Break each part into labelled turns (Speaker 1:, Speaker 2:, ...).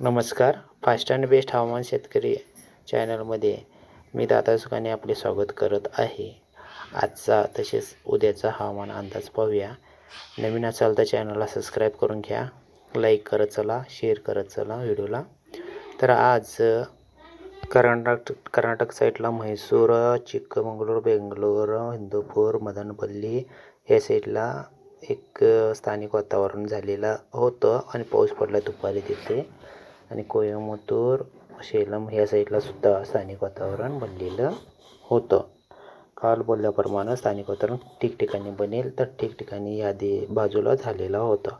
Speaker 1: नमस्कार. Fast and best हवामान शेतकरी चॅनलमध्ये मी दादा सुखाने आपले स्वागत करत आहे. आजचा तसेच उद्याचा हवामान अंदाज पाहूया. नवीन असाल तर चॅनलला सबस्क्राईब करून घ्या. लाईक करत चला शेअर करत चला व्हिडिओला. तर आज कर्नाटक कर्नाटक साईडला म्हैसूर चिಕ್ಕमंगळूर बेंगलोर हिंदूपूर मदनपल्ली या साईडला एक स्थानिक वातावरण झालेलं होतं आणि पाऊस पडला दुपारी तिथे. आणि कोयमुतूर शेलम ह्या साईडला सुद्धा स्थानिक वातावरण बनलेलं होतं. काल बोलल्याप्रमाणे स्थानिक वातावरण ठिकठिकाणी बनेल तर ठिकठिकाणी यादी बाजूला झालेला होता.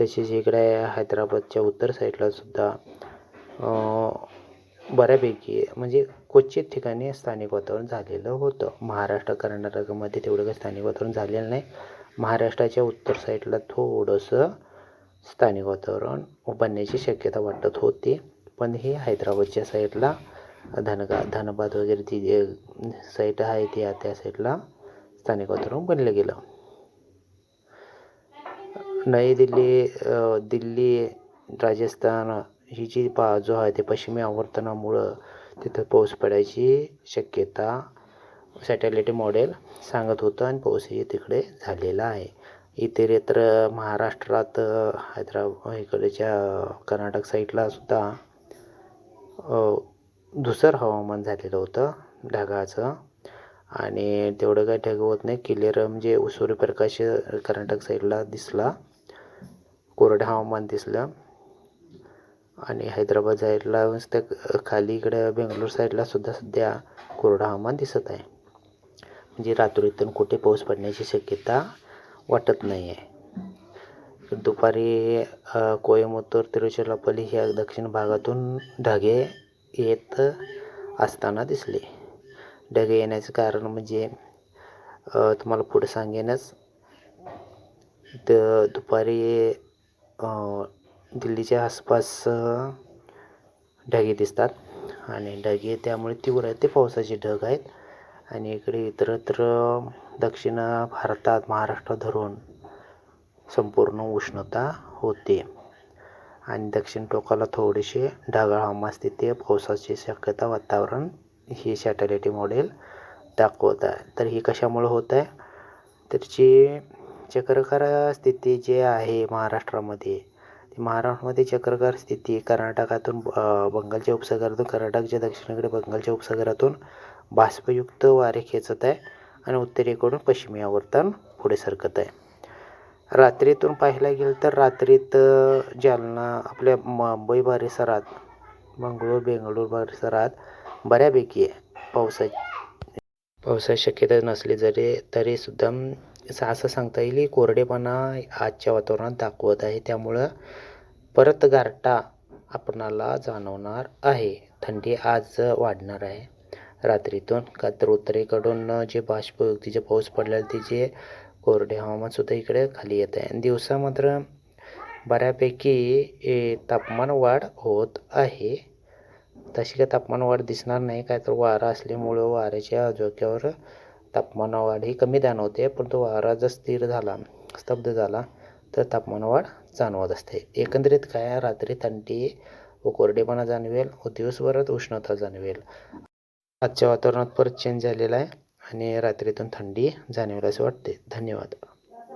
Speaker 1: तसेच इकडे हैदराबादच्या उत्तर साईडला सुद्धा बऱ्यापैकी म्हणजे क्वचित ठिकाणी स्थानिक वातावरण झालेलं होतं. महाराष्ट्र कर्नाटकामध्ये तेवढं काही स्थानिक वातावरण झालेलं नाही. महाराष्ट्राच्या उत्तर साईडला थोडंसं स्थानिक वातावरण बनण्याची शक्यता वाटत होती. पण हे हैदराबादच्या साईडला धनगा धनबाद वगैरे ती साईट आहे ती त्या साईडला स्थानिक वातावरण बनलं गेलं. नवी दिल्ली दिल्ली राजस्थान ही जी पा जो आहे ते पश्चिमी आवर्तनामुळं तिथं पाऊस पडायची शक्यता सॅटेलाईट मॉडेल सांगत होतं आणि पाऊसही तिकडे झालेला आहे. इतरत्र महाराष्ट्रात हैदराबाद इकडच्या कर्नाटक साईडला सुद्धा धुसर हवामान झालेलं होतं ढगाचं. आणि तेवढं काही ढग होत नाही. क्लिअर म्हणजे सूर्यप्रकाश कर्नाटक साईडला दिसला. कोरडं हवामान दिसलं. आणि हैदराबाद साईडला त्या खाली इकडे बेंगलोर साईडला सुद्धा सध्या कोरडं हवामान दिसत आहे. म्हणजे रात्रीतून कुठे पाऊस पडण्याची शक्यता वाटत नाही आहे दुपारी कोयमुतूर तिरुचिरापल्ली ह्या दक्षिण भागातून ढगे येत असताना दिसले. ढगे येण्याचं कारण म्हणजे तुम्हाला पुढं सांगेनच. तर दुपारी दिल्लीच्या आसपास ढगे दिसतात. आणि ढगे त्यामुळे तीव्र ते पावसाचे ढग आहेत. आणि इकडे इतरत्र दक्षिण भारतात महाराष्ट्र धरून संपूर्ण उष्णता होते. आणि दक्षिण टोकाला थोडेसे ढगाळ हवामान स्थिती पावसाची शक्यता वातावरण ही सॅटेलाईट मॉडेल दाखवत आहे. तर ही कशामुळे होत आहे? त्याची चक्रकार स्थिती जी आहे महाराष्ट्रामध्ये ती महाराष्ट्रामध्ये चक्रकार स्थिती कर्नाटकातून बंगालच्या उपसागरातून कर्नाटकच्या दक्षिणेकडे बंगालच्या उपसागरातून बाष्पयुक्त वारे खेचत आहे आणि उत्तरेकडून पश्चिमी आवर्तन पुढे सरकत आहे. रात्रीतून पाहायला गेलं तर रात्रीत जालना आपल्या मुंबई परिसरात मंगळूर बेंगळूर परिसरात बऱ्यापैकी आहे. पावसाची पावसाची शक्यता नसली जरी तरीसुद्धा असं सांगता येईल की कोरडेपणा आजच्या वातावरणात दाखवत आहे. त्यामुळं परत गारटा आपणाला जाणवणार आहे. थंडी आज वाढणार आहे. रात्रीतून का तर उत्तरेकडून जे बाष्पयुक्तीचे पाऊस पडलेले तिचे कोरडे हवामानसुद्धा इकडे खाली येत आहे. आणि दिवसा मात्र बऱ्यापैकी तापमान वाढ होत आहे. तशी काय तापमान वाढ दिसणार नाही. काय तर वारा असल्यामुळं वाऱ्याच्या झोक्यावर तापमान वाढ ही कमी जाणवते परंतु वारा जर स्थिर झाला स्तब्ध झाला तर तापमान वाढ जाणवत असते. एकंदरीत काय? रात्री थंडी व कोरडेपणा जाणवेल व दिवसभरात उष्णता जाणवेल. आजच्या वातावरणात परत चेंज झालेला आहे आणि रात्रीतून थंडी जाणवेल असं वाटते. धन्यवाद.